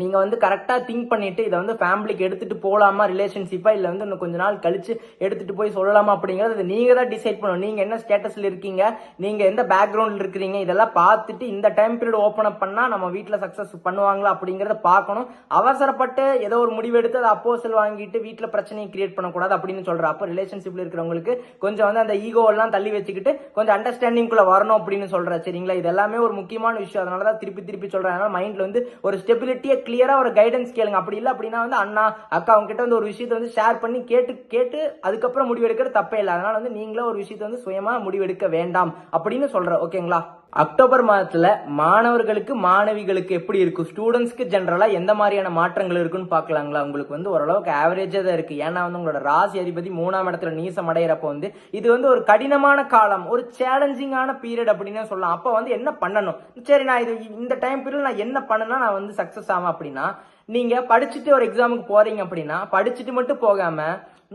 நீங்கள் வந்து கரெக்டாக திங்க் பண்ணிவிட்டு இதை வந்து ஃபேமிலிக்கு எடுத்துகிட்டு போகலாமா ரிலேஷன்ஷிப்பாக இல்லை வந்து இன்னும் கொஞ்ச நாள் கழித்து எடுத்துகிட்டு போய் சொல்லலாமா அப்படிங்கிறது அது நீங்கள் தான் டிசைட் பண்ணணும். நீங்கள் என்ன ஸ்டேட்டஸில் இருக்கீங்க நீங்கள் எந்த பேக்ரவுண்டில் இருக்கிறீங்க இதெல்லாம் பார்த்துட்டு இந்த டைம் பீரியட் ஓப்பன் அப் பண்ணால் நம்ம வீட்டில் சக்ஸஸ் பண்ணுவாங்களா அப்படிங்கிறத பார்க்கணும். அவசரப்பட்டு ஏதோ ஒரு முடிவு எடுத்து அதை அப்போசல் வாங்கிட்டு வீட்டில் பிரச்சனையை கிரியேட் பண்ணக்கூடாது அப்படின்னு சொல்கிற அப்போ ரிலேஷன்ஷிப்பில் இருக்கிறவங்களுக்கு கொஞ்சம் வந்து அந்த ஈகோவெல்லாம் தள்ளி வச்சுக்கிட்டு கொஞ்சம் அண்டர்ஸ்டாண்டிங்குள்ளே வரணும் அப்படின்னு சொல்கிறேன் சரிங்களா? இது எல்லாமே ஒரு முக்கியமான விஷயம். அதனால தான் திருப்பி திருப்பி சொல்கிறேன் அதனால மைண்டில் வந்து ஒரு ஸ்டெபிலிட்டியை கிளியரா ஒரு கைடன்ஸ் கேளுங்க. அப்படி இல்லை அப்படின்னா வந்து அண்ணா அக்கா அவங்க கிட்ட வந்து ஒரு விஷயத்தை வந்து ஷேர் பண்ணி கேட்டு கேட்டு அதுக்கப்புறம் முடிவெடுக்கிறது தப்பே இல்லை. அதனால வந்து நீங்களே ஒரு விஷயத்தை வந்து சுயமா முடிவெடுக்க வேண்டாம் அப்படின்னு சொல்றேன் ஓகேங்களா அக்டோபர் மாதத்துல மாணவர்களுக்கு மாணவிகளுக்கு எப்படி இருக்கும்? ஸ்டூடெண்ட்ஸ்க்கு ஜென்ரலா எந்த மாதிரியான மாற்றங்கள் இருக்குன்னு பார்க்கலாங்களா? உங்களுக்கு வந்து ஓரளவுக்கு ஆவரேஜா தான் இருக்கு. ஏன்னா வந்து உங்களோட ராசி அதிபதி மூணாம் இடத்துல நீசம் அடையிறப்ப வந்து இது வந்து ஒரு கடினமான காலம் ஒரு சேலஞ்சிங்கான பீரியட் அப்படின்னு சொல்லலாம். அப்ப வந்து என்ன பண்ணணும்? சரி நான் இது இந்த டைம் பீரியட் நான் என்ன பண்ணனா நான் வந்து சக்சஸ் ஆகும் அப்படின்னா நீங்க படிச்சுட்டு ஒரு எக்ஸாமுக்கு போறீங்க அப்படின்னா படிச்சுட்டு மட்டும் போகாம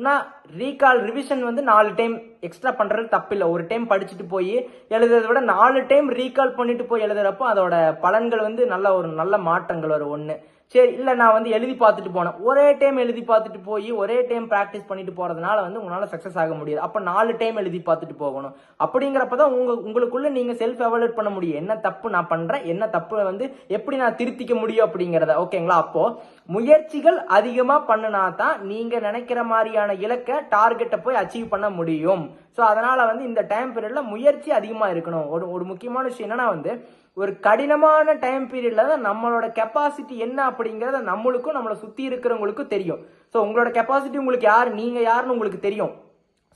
நான் ரீகால் ரிவிஷன் வந்து நாலு டைம் எக்ஸ்ட்ரா பண்றது தப்பில்லை. ஒரு டைம் படிச்சுட்டு போய் எழுதுறத விட நாலு டைம் ரீகால் பண்ணிட்டு போய் எழுதுறப்போ அதோட பலன்கள் வந்து நல்ல ஒரு நல்ல மாற்றங்கள் வரும். ஒன்று சரி இல்லை நான் வந்து எழுதி பார்த்துட்டு போனேன். ஒரே டைம் எழுதி பார்த்துட்டு போய் ஒரே டைம் ப்ராக்டிஸ் பண்ணிட்டு போகிறதுனால வந்து உங்களால் சக்ஸஸ் ஆக முடியாது. அப்போ நாலு டைம் எழுதி பார்த்துட்டு போகணும். அப்படிங்கிறப்ப தான் உங்கள் உங்களுக்குள்ளே நீங்கள் செல்ஃப் எவாலுவேட் பண்ண முடியும். என்ன தப்பு நான் பண்ணுறேன் என்ன தப்பு வந்து எப்படி நான் திருத்திக்க முடியும் அப்படிங்கிறத. ஓகேங்களா அப்போது முயற்சிகள் அதிகமாக பண்ணினா தான் நீங்கள் நினைக்கிற மாதிரியான இலக்கை டார்கெட்டை போய் அச்சீவ் பண்ண முடியும். ஸோ அதனால் வந்து இந்த டைம் பீரியடில் முயற்சி அதிகமாக இருக்கணும். ஒரு ஒரு முக்கியமான விஷயம் என்னன்னா வந்து ஒரு கடினமான டைம் பீரியட்ல தான் நம்மளோட கெப்பாசிட்டி என்ன அப்படிங்கிறத நம்மளுக்கும் நம்மளை சுற்றி இருக்கிறவங்களுக்கும் தெரியும். ஸோ உங்களோட கெப்பாசிட்டி உங்களுக்கு யார்? நீங்கள் யாருன்னு உங்களுக்கு தெரியும்.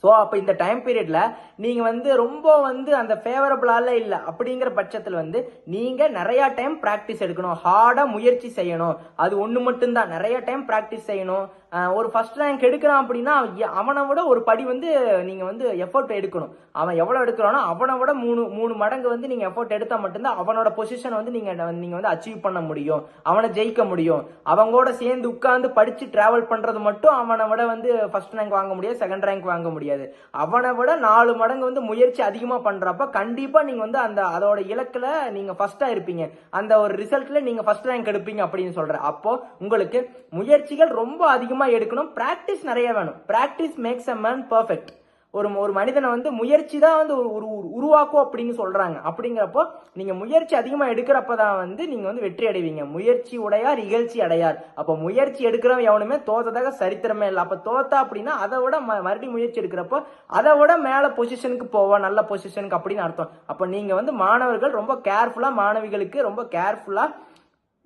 ஸோ அப்போ இந்த டைம் பீரியடில் நீங்கள் வந்து ரொம்ப வந்து அந்த ஃபேவரபிளால இல்லை அப்படிங்கிற பட்சத்தில் வந்து நீங்கள் நிறையா டைம் ப்ராக்டிஸ் எடுக்கணும். ஹார்டாக முயற்சி செய்யணும். அது ஒன்று மட்டும்தான். நிறைய டைம் ப்ராக்டிஸ் செய்யணும். ஒரு ஃபர்ஸ்ட் ரேங்க் எடுக்கிறான் அப்படின்னா அவனை விட ஒரு படி வந்து நீங்கள் வந்து எஃபோர்ட் எடுக்கணும். அவன் எவ்வளோ எடுக்கிறானோ அவனை விட மூணு மூணு மடங்கு வந்து நீங்கள் எஃபோர்ட் எடுத்தால் மட்டும்தான் அவனோட பொசிஷன் வந்து நீங்கள் நீங்கள் வந்து அச்சீவ் பண்ண முடியும். அவனை ஜெயிக்க முடியும். அவங்களோட சேர்ந்து உட்காந்து படித்து ட்ராவல் பண்ணுறது மட்டும் அவனை விட வந்து ஃபர்ஸ்ட் ரேங்க் வாங்க முடியாது செகண்ட் ரேங்க் வாங்க முடியாது. அவனை விட நாலு மடங்கு வந்து முயற்சி அதிகமாக பண்ணுறப்ப கண்டிப்பாக நீங்கள் வந்து அந்த அதோட இலக்கில் நீங்கள் ஃபஸ்ட்டாக இருப்பீங்க. அந்த ஒரு ரிசல்ட்டில் நீங்கள் ஃபர்ஸ்ட் ரேங்க் எடுப்பீங்க அப்படின்னு சொல்கிறேன் அப்போ உங்களுக்கு முயற்சிகள் ரொம்ப அதிகமாக கவனமாக எடுக்கணும். ப்ராக்டிஸ் நிறைய வேணும். Practice makes a man perfect ஒரு ஒரு மனிதனை வந்து முயற்சி தான் வந்து ஒரு உருவாக்கும் அப்படின்னு சொல்கிறாங்க அப்படிங்கிறப்போ நீங்கள் முயற்சி அதிகமாக எடுக்கிறப்ப தான் வந்து நீங்கள் வந்து வெற்றி அடைவீங்க. முயற்சி உடையார் இகழ்ச்சி அடையார். அப்போ முயற்சி எடுக்கிறவன் எவனுமே தோத்ததாக சரித்திரமே இல்லை. அப்போ தோத்தா அப்படின்னா அதை விட ம- மறுபடியும் முயற்சி எடுக்கிறப்போ அதை விட மேலே பொசிஷனுக்கு போவான் நல்ல பொசிஷனுக்கு அப்படின்னு அர்த்தம். அப்போ நீங்கள் வந்து மாணவர்கள் ரொம்ப கேர்ஃபுல்லாக மாணவிகளுக்கு ரொம்ப கேர்ஃபுல்லாக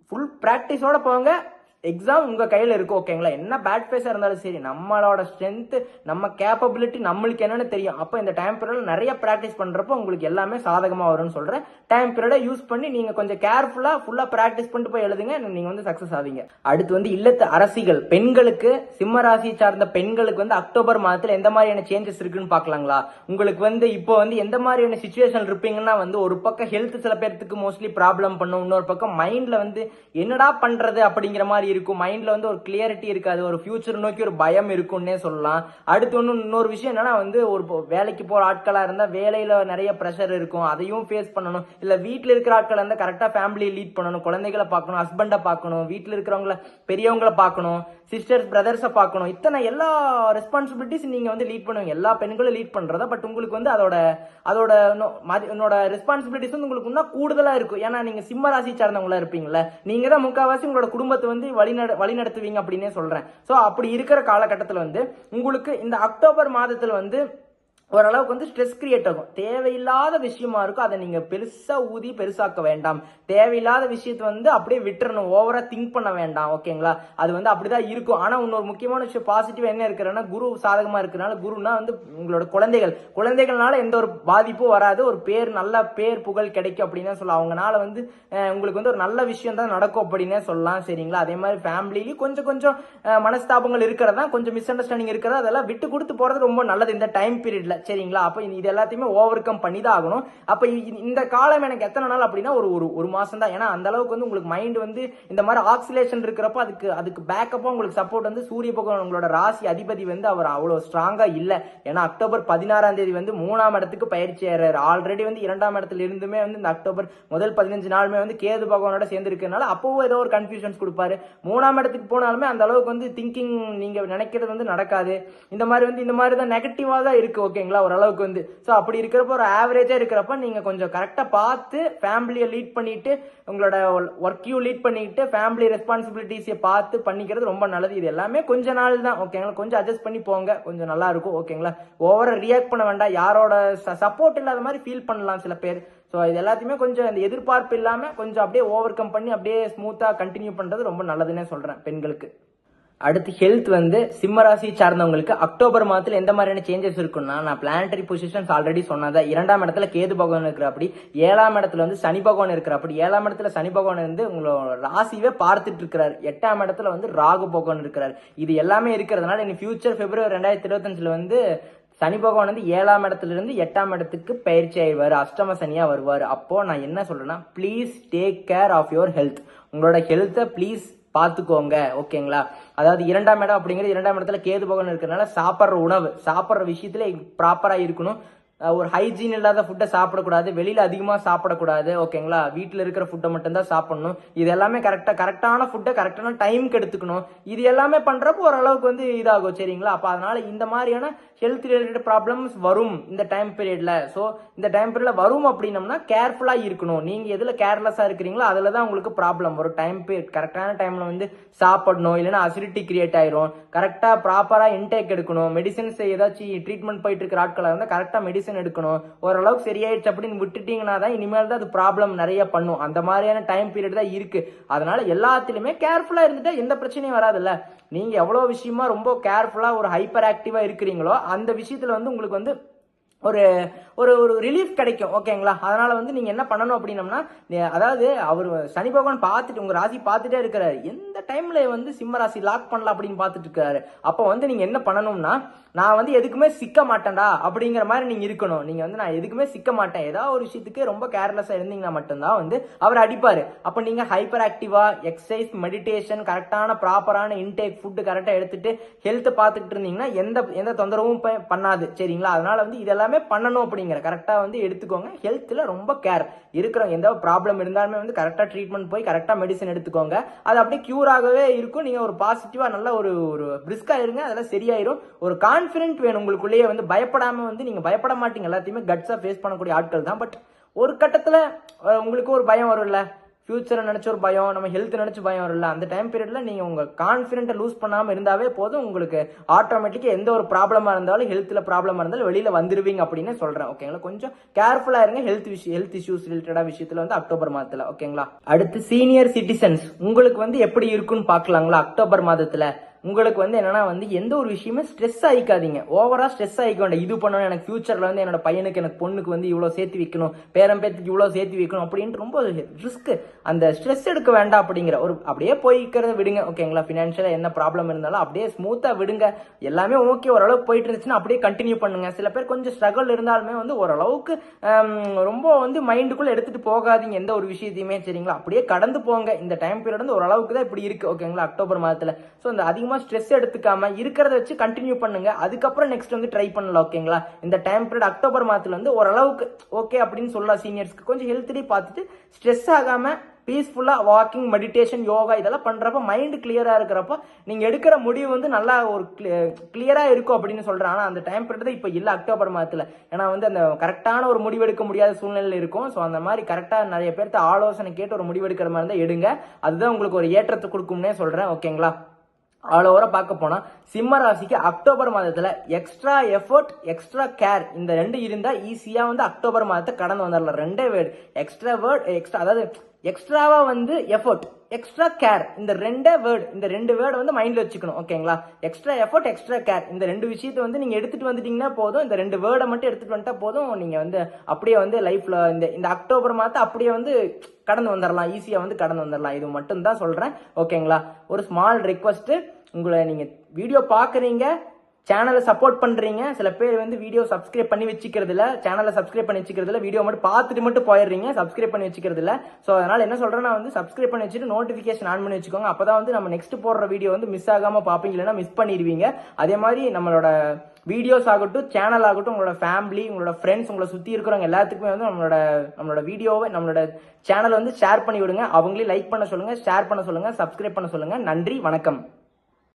ஃபுல் ப்ராக்டிஸோட போங்க. எக்ஸாம் உங்கள் கையில் இருக்கும் ஓகேங்களா என்ன பேட் ஃபேஸாக இருந்தாலும் சரி நம்மளோட ஸ்ட்ரென்த்து நம்ம கேப்பபிலிட்டி நம்மளுக்கு என்னென்னு தெரியும். அப்போ இந்த டைம் பீரியடில் நிறைய ப்ராக்டிஸ் பண்ணுறப்போ உங்களுக்கு எல்லாமே சாதகமாக வரும்னு சொல்கிறேன் டைம் பீரியடை யூஸ் பண்ணி நீங்கள் கொஞ்சம் கேர்ஃபுல்லாக ஃபுல்லாக ப்ராக்டிஸ் பண்ணிட்டு போய் எழுதுங்க நீங்கள் வந்து சக்ஸஸ் ஆவீங்க. அடுத்து வந்து இல்லத்து அரசிகள் பெண்களுக்கு சிம்ம ராசி சார்ந்த பெண்களுக்கு வந்து அக்டோபர் மாதத்தில் எந்த மாதிரியான சேஞ்சஸ் இருக்குன்னு பார்க்கலாங்களா? உங்களுக்கு வந்து இப்போ வந்து எந்த மாதிரியான சுச்சுவேஷன் இருப்பீங்கன்னா வந்து ஒரு பக்கம் ஹெல்த் சில பேர்த்துக்கு மோஸ்ட்லி ப்ராப்ளம் பண்ணும் இன்னொரு பக்கம் மைண்டில் வந்து என்னடா பண்ணுறது அப்படிங்கிற மாதிரி இருக்கும். மைண்ட்ல வந்து ஒரு கிளியரிட்டி இருக்காது. ஒரு ஃபியூச்சர் நோக்கி ஒரு பயம் இருக்கும்னே சொல்லலாம். அடுத்து ஒன்று இன்னொரு விஷயம் என்னன்னா வந்து ஒரு இப்போ வேலைக்கு போற ஆட்களா இருந்தா வேலையில நிறைய ப்ரெஷர் இருக்கும். அதையும் ஃபேஸ் பண்ணணும். இல்ல வீட்டில் இருக்கிற ஆட்களை இருந்தால் கரெக்டாக ஃபேமிலியை லீட் பண்ணணும். குழந்தைகளை பார்க்கணும் ஹஸ்பண்டை பார்க்கணும் வீட்டில் இருக்கிறவங்கள பெரியவங்கள பார்க்கணும் சிஸ்டர்ஸ் பிரதர்ஸை பார்க்கணும். இத்தனை எல்லா ரெஸ்பான்சிபிலிட்டிஸ் நீங்கள் வந்து லீட் பண்ணுவீங்க. எல்லா பெண்களும் லீட் பண்ணுறதா பட் உங்களுக்கு வந்து அதோட அதோட இன்னும் உன்னோட ரெஸ்பான்சிபிலிட்டிஸ் வந்து உங்களுக்கு இன்னும் கூடுதலாக இருக்கும். ஏன்னா நீங்கள் சிம்ம ராசி சார்ந்தவங்களா இருப்பீங்கல்ல. நீங்கள் தான் முக்காவாசி உங்களோட குடும்பத்தை வந்து வழிநட வழிநடத்துவீங்க அப்படின்னே சொல்கிறேன் ஸோ அப்படி இருக்கிற காலகட்டத்தில் வந்து உங்களுக்கு இந்த அக்டோபர் மாதத்தில் வந்து ஓரளவுக்கு வந்து ஸ்ட்ரெஸ் கிரியேட் ஆகும். தேவையில்லாத விஷயமா இருக்கும் அதை நீங்க பெருசா ஊதி பெருசாக்க வேண்டாம். தேவையில்லாத விஷயத்தை வந்து அப்படியே விட்டுறணும். ஓவரா திங்க் பண்ண வேண்டாம். ஓகேங்களா அது வந்து அப்படிதான் இருக்கும். ஆனா இன்னொரு முக்கியமான விஷயம் பாசிட்டிவ் என்ன இருக்கிறன்னா குரு சாதகமா இருக்கிறனால குருனா வந்து உங்களோட குழந்தைகள். குழந்தைகள்னால எந்த ஒரு பாதிப்பும் வராது. ஒரு பேர் நல்ல பேர் புகழ் கிடைக்கும் அப்படின்னு சொல்லலாம். அவங்கனால வந்து உங்களுக்கு வந்து ஒரு நல்ல விஷயம் தான் நடக்கும் அப்படின்னே சொல்லலாம். சரிங்களா? அதே மாதிரி ஃபேமிலிலையும் கொஞ்சம் கொஞ்சம் மனஸ்தாபங்கள் இருக்கிறதா கொஞ்சம் மிஸ் அண்டர்ஸ்டாண்டிங் இருக்கிறதா அதெல்லாம் விட்டு கொடுத்து போறது ரொம்ப நல்லது இந்த டைம் பீரியட்ல சரிங்களா? அப்போ இது- இது எல்லாத்தையுமே ஓவர் கம் பண்ணி தான் ஆகணும் அப்போ இந்த காலம் எனக்கு எத்தனை நாள் அப்படின்னா ஒரு ஒரு ஒரு மாதம் தான் ஏன்னா அந்த அளவுக்கு வந்து உங்களுக்கு மைண்ட் வந்து இந்த மாதிரி ஆக்சிலேஷன் இருக்கிறப்ப அதுக்கு அதுக்கு பேக்கப்பாக உங்களுக்கு சப்போர்ட் வந்து சூரிய பகவான் உங்களோட ராசி அதிபதி வந்து அவர் அவ்வளோ ஸ்ட்ராங்காக இல்லை. ஏன்னா அக்டோபர் பதினாறாம் தேதி வந்து மூணாம் இடத்துக்கு பயிற்சி ஏறாரு. ஆல்ரெடி வந்து இரண்டாம் இடத்துல இருந்துமே வந்து இந்த அக்டோபர் முதல் பதினஞ்சு நாளுமே வந்து கேது பகவானோட சேர்ந்து இருக்கிறதுனால அப்போவும் ஏதோ ஒரு கன்ஃபியூஷன்ஸ் கொடுப்பாரு. மூணாம் இடத்துக்கு போனாலுமே அந்த அளவுக்கு வந்து திங்கிங் நீங்க நினைக்கிறது வந்து நடக்காது. இந்த மாதிரி வந்து இந்த மாதிரி தான் நெகட்டிவாக தான் இருக்கு ஓகேங்களா ஓரளவுக்கு வந்து. ஸோ அப்படி இருக்கிறப்ப ஒரு ஆவரேஜாக இருக்கிறப்ப நீங்கள் கொஞ்சம் கரெக்டாக பார்த்து ஃபேமிலியை லீட் பண்ணிட்டு உங்களோட ஒர்க்கையும் லீட் பண்ணிட்டு ஃபேமிலி ரெஸ்பான்சிபிலிட்டிஸை பார்த்து பண்ணிக்கிறது ரொம்ப நல்லது. இது எல்லாமே கொஞ்ச நாள் தான். ஓகேங்களா கொஞ்சம் அட்ஜஸ்ட் பண்ணி போங்க. கொஞ்சம் நல்லா இருக்கும். ஓகேங்களா ஓவர ரியாக்ட் பண்ண வேண்டாம். யாரோட சப்போர்ட் இல்லாத மாதிரி ஃபீல் பண்ணலாம் சில பேர். ஸோ இது எல்லாத்தையுமே கொஞ்சம் இந்த எதிர்பார்ப்பு இல்லாமல் கொஞ்சம் அப்படியே ஓவர் கம் பண்ணி அப்படியே ஸ்மூத்தாக கண்டினியூ பண்ணுறது ரொம்ப நல்லதுன்னே சொல்கிறேன் பெண்களுக்கு. அடுத்து ஹெல்த் வந்து சிம்மராசி சார்ந்தவங்களுக்கு அக்டோபர் மாதத்தில் எந்த மாதிரியான சேஞ்சஸ் இருக்குன்னா நான் பிளானட்டரி பொசிஷன்ஸ் ஆல்ரெடி சொன்னதா இரண்டாம் இடத்துல கேது பகவான் இருக்கிற அப்படி ஏழாம் இடத்துல வந்து சனி பகவான் இருக்கிற அப்படி ஏழாம் இடத்துல சனி பகவான் வந்து உங்களோட ராசியவே பார்த்துட்டு இருக்கிறார். எட்டாம் இடத்துல வந்து ராகு பகவான் இருக்கிறார். இது எல்லாமே இருக்கிறதுனால இனி ஃபியூச்சர் பிப்ரவரி ரெண்டாயிரத்தி இருபத்தஞ்சுல வந்து சனி பகவான் வந்து ஏழாம் இடத்துல இருந்து எட்டாம் இடத்துக்கு பயிற்சி ஆயிடுவார் அஷ்டம சனியாக வருவார். அப்போ நான் என்ன சொல்றேன்னா please take care of your health உங்களோட ஹெல்த்தை ப்ளீஸ் பார்த்துக்கோங்க ஓகேங்களா? அதாவது இரண்டாம் இடம் அப்படிங்கிறது இரண்டாம் இடத்துல கேது பகவான் இருக்கிறதுனால சாப்பிட்ற உணவு சாப்பிட்ற விஷயத்துல ப்ராப்பராக இருக்கணும். ஒரு ஹைஜீன் இல்லாத ஃபுட்டை சாப்பிடக்கூடாது வெளியில் அதிகமாக சாப்பிடக்கூடாது ஓகேங்களா வீட்டில் இருக்கிற ஃபுட்டை மட்டும்தான் சாப்பிடணும். இது எல்லாமே கரெக்டாக கரெக்டான ஃபுட்டை கரெக்டான டைம்க்கு எடுத்துக்கணும். இது எல்லாமே பண்ணுறப்போ ஓரளவுக்கு வந்து இதாகும் சரிங்களா? அப்போ அதனால் இந்த மாதிரியான ஹெல்த் ரிலேட்டட் ப்ராப்ளம்ஸ் வரும் இந்த டைம் பீரியடில் ஸோ இந்த டைம் பீரியடில் வரும் அப்படின்னம்னா கேர்ஃபுல்லாக இருக்கணும். நீங்கள் எதில் கேர்லெஸ்ஸாக இருக்கிறீங்களோ அதில் தான் உங்களுக்கு ப்ராப்ளம் வரும். டைம் பீரியட் கரெக்டான டைமில் வந்து சாப்பிடணும் இல்லைன்னா அசிடிட்டி கிரியேட் ஆயிரும். கரெக்டாக ப்ராப்பராக இன்டேக் எடுக்கணும். மெடிசன்ஸ் ஏதாச்சும் ட்ரீட்மெண்ட் போயிட்டு இருக்கிற ஆட்களாக இருந்தால் கரெக்டாக மெடிசன் எடுக்கணும். ஓரளவுக்கு சரியாயிடுச்சு அப்படின்னு விட்டுட்டீங்கன்னா தான் இனிமேல் தான் அது ப்ராப்ளம் நிறைய பண்ணும். அந்த மாதிரியான டைம் பீரியட் தான் இருக்கு. அதனால எல்லாத்துலயுமே கேர்ஃபுல்லா இருந்துட்டா எந்த பிரச்சனையும் வராதுல்ல. நீங்க எவ்வளவு விஷயமா ரொம்ப கேர்ஃபுல்லா ஒரு ஹைப்பர் ஆக்டிவா இருக்கிறீங்களோ அந்த விஷயத்துல வந்து உங்களுக்கு வந்து ஒரு ஒரு ஒரு ரிலீஃப் கிடைக்கும் ஓகேங்களா அதனால வந்து நீங்க என்ன பண்ணணும் அப்படின்னம்னா அதாவது அவர் சனி பகவான் பார்த்துட்டு உங்க ராசி பார்த்துட்டே இருக்கிறாரு. எந்த டைம்ல வந்து சிம்ம ராசி லாக் பண்ணலாம் அப்படின்னு பார்த்துட்டு இருக்காரு? அப்போ வந்து நீங்க என்ன பண்ணணும்னா நான் வந்து எதுக்குமே சிக்க மாட்டேன்டா அப்படிங்கிற மாதிரி நீங்க இருக்கணும். நீங்க வந்து நான் எதுக்குமே சிக்க மாட்டேன். ஏதாவது ஒரு விஷயத்துக்கு ரொம்ப கேர்லெஸ்ஸா இருந்தீங்கன்னா மட்டும்தான் வந்து அவர் அடிப்பாரு. அப்போ நீங்க ஹைப்பர் ஆக்டிவா எக்ஸசைஸ் மெடிடேஷன் கரெக்டான ப்ராப்பரான இன்டேக் ஃபுட்டு கரெக்டாக எடுத்துட்டு ஹெல்த் பார்த்துட்டு இருந்தீங்கன்னா எந்த எந்த தொந்தரவும் பண்ணாது. சரிங்களா? அதனால வந்து இதெல்லாம் எல்லாமே பண்ணணும் அப்படிங்கிற. கரெக்டாக வந்து எடுத்துக்கோங்க. ஹெல்த்தில் ரொம்ப கேர் இருக்கிற எந்த ப்ராப்ளம் இருந்தாலுமே வந்து கரெக்டாக ட்ரீட்மெண்ட் போய் கரெக்டாக மெடிசன் எடுத்துக்கோங்க. அது அப்படியே க்யூர் ஆகவே இருக்கும். நீங்கள் ஒரு பாசிட்டிவாக நல்ல ஒரு ஒரு பிரிஸ்காக இருங்க. அதெல்லாம் சரியாயிரும். ஒரு கான்ஃபிடென்ட் வேணும் உங்களுக்குள்ளேயே வந்து பயப்படாமல் வந்து நீங்கள் பயப்பட மாட்டீங்க. எல்லாத்தையுமே கட்ஸாக ஃபேஸ் பண்ணக்கூடிய ஆட்கள் தான். பட் ஒரு கட்டத்தில் உங்களுக்கு ஒரு பயம் வரும்ல? ஃபியூச்சரை நினைச்ச ஒரு பயம் நம்ம ஹெல்த் நினச்சி பயம் இல்லை அந்த டைம் பீரியடில் நீங்கள் உங்கள் கான்ஃபிடென்ட்டை லூஸ் பண்ணாமல் இருந்தாவே போதும் உங்களுக்கு ஆட்டோமேட்டிக்காக எந்த ஒரு ப்ராப்ளமாக இருந்தாலும் ஹெல்த்தில் ப்ராப்ளமாக இருந்தாலும் வெளியில் வந்துடுவீங்க அப்படின்னு சொல்கிறேன் ஓகேங்களா கொஞ்சம் கேர்ஃபுல்லாக இருங்க. ஹெல்த் விஷயம் ஹெல்த் இஷ்யூஸ் ரிலேட்டடாக விஷயத்தில் வந்து அக்டோபர் மாதத்தில். ஓகேங்களா அடுத்து சீனியர் சிட்டிசன்ஸ் உங்களுக்கு வந்து எப்படி இருக்குன்னு பார்க்கலாங்களா? அக்டோபர் மாதத்தில். உங்களுக்கு வந்து என்னன்னா வந்து எந்த ஒரு விஷயமே ஸ்ட்ரெஸ் ஆகிக்காதீங்க ஓவரா ஸ்ட்ரெஸ் ஆகிக்க வேண்டாம். இது பண்ணணும் எனக்கு ஃபியூச்சர்ல வந்து என்னோட பையனுக்கு எனக்கு பொண்ணுக்கு வந்து இவ்வளவு சேர்த்து வைக்கணும். பேரன் பேத்துக்கு இவ்வளவு சேர்த்து வைக்கணும் அப்படின்ட்டு ரொம்ப ரிஸ்க் அந்த ஸ்ட்ரெஸ் எடுக்க வேண்டாம் அப்படிங்கிற ஒரு அப்படியே போய்க்கிறத விடுங்க. ஓகேங்களா ஃபினான்ஷியலாக என்ன ப்ராப்ளம் இருந்தாலும் அப்படியே ஸ்மூத்தா விடுங்க. எல்லாமே ஓகே ஓரளவுக்கு போயிட்டு இருந்துச்சுன்னா அப்படியே கண்டினியூ பண்ணுங்க. சில பேர் கொஞ்சம் ஸ்ட்ரகிள் இருந்தாலுமே வந்து ஓரளவுக்கு ரொம்ப வந்து மைண்டுக்குள்ள எடுத்துட்டு போகாதீங்க. எந்த ஒரு விஷயத்தையுமே சரிங்களா? அப்படியே கடந்து போங்க. இந்த டைம் பீரியட் வந்து ஓரளவுக்கு தான் இப்படி இருக்கு. ஓகேங்களா அக்டோபர் மாதத்துல. ஸோ இந்த அதிகமாக ஸ்ட்ரெஸ் எடுத்துக்காம இருக்கிறத வச்சு கண்டினியூ பண்ணுங்க. அதுக்கப்புறம் நெக்ஸ்ட் வந்து ட்ரை பண்ணலாம் ஓகேங்களா இந்த டைம் பீரியட் அக்டோபர் மாதத்துல வந்து ஓரளவுக்கு ஓகே அப்படின்னு சொல்லலாம் சீனியர்ஸ்க்கு கொஞ்சம் ஹெல்த்லி பார்த்துட்டு ஸ்ட்ரெஸ் ஆகாம பீஸ்ஃபுல்லாக வாக்கிங் மெடிடேஷன் யோகா இதெல்லாம் பண்ணுறப்ப மைண்டு கிளியராக இருக்கிறப்ப நீங்கள் எடுக்கிற முடிவு வந்து நல்லா ஒரு கிளியராக இருக்கும் அப்படின்னு சொல்கிறேன் ஆனால் அந்த டைம் பீரியட் இப்போ இல்லை அக்டோபர் மாதத்தில். ஏன்னா வந்து அந்த கரெக்டான ஒரு முடிவு எடுக்க முடியாத சூழ்நிலையில் இருக்கும். ஸோ அந்த மாதிரி கரெக்டாக நிறைய பேர்த்த ஆலோசனை கேட்டு ஒரு முடிவு எடுக்கிற மாதிரி இருந்தால் எடுங்க. அதுதான் உங்களுக்கு ஒரு ஏற்றத்தை கொடுக்கும்னே சொல்கிறேன் ஓகேங்களா ஆல் பார்க்க போனா சிம்ம ராசிக்கு அக்டோபர் மாதத்துல எக்ஸ்ட்ரா எஃபர்ட் எக்ஸ்ட்ரா கேர் இந்த ரெண்டு இருந்தா ஈஸியா வந்து அக்டோபர் மாதத்தை கடந்து வந்துடலாம் ரெண்டே வேர்டு எக்ஸ்ட்ரா வேர்ட் எக்ஸ்ட்ரா அதாவது எக்ஸ்ட்ராவா வந்து எஃபர்ட் எக்ஸ்ட்ரா கேர் இந்த ரெண்டே வேர்டு இந்த ரெண்டு வேர்டு வந்து மைண்ட்ல வச்சுக்கணும் ஓகேங்களா எக்ஸ்ட்ரா எஃபர்ட் எக்ஸ்ட்ரா கேர் இந்த ரெண்டு விஷயத்தை வந்து நீங்க எடுத்துட்டு வந்துட்டீங்கன்னா போதும். இந்த ரெண்டு வேர்டை மட்டும் எடுத்துட்டு வந்துட்டா போதும். நீங்க வந்து அப்படியே வந்து லைஃப்ல இந்த இந்த அக்டோபர் மாதத்தை அப்படியே வந்து கடந்து வந்துடலாம் ஈஸியா வந்து கடந்து வந்துடலாம் இது மட்டும் தான் சொல்றேன் ஓகேங்களா ஒரு ஸ்மால் ரெக்வஸ்ட் உங்களை நீங்க வீடியோ பாக்குறீங்க சேனலை சப்போர்ட் பண்ணுறீங்க சில பேர் வந்து வீடியோ சப்ஸ்கிரைப் பண்ணி வச்சுக்கிறதுல சேனலை சப்ஸ்கிரைப் பண்ணி வச்சுக்கிறதுல வீடியோ மட்டும் பார்த்துட்டு மட்டும் போயிடுறீங்க. சப்ஸ்கிரைப் பண்ணி வச்சுக்கிறதுல ஸோ அதனால் என்ன சொல்கிறேன்னா வந்து சப்ஸ்கிரைப் பண்ணி வச்சுட்டு நோட்டிஃபிகேஷன் ஆன் பண்ணி வச்சுக்கோங்க. அப்பதான் வந்து நம்ம நெக்ஸ்ட் போடுற வீடியோ வந்து மிஸ் ஆகாமல் பார்ப்பீங்க. இல்லைனா மிஸ் பண்ணிடுவீங்க. அதே மாதிரி நம்மளோட வீடியோஸ் ஆகட்டும் சேனல் ஆகட்டும் உங்களோட ஃபேமிலி உங்களோட ஃப்ரெண்ட்ஸ் உங்களை சுற்றி இருக்கிறவங்க எல்லாத்துக்குமே வந்து நம்மளோட நம்மளோட வீடியோவை நம்மளோட சேனலை வந்து ஷேர் பண்ணி விடுங்க அவங்களே லைக் பண்ண சொல்லுங்கள் ஷேர் பண்ண சொல்லுங்கள் சப்ஸ்கிரைப் பண்ண சொல்லுங்கள் நன்றி வணக்கம்.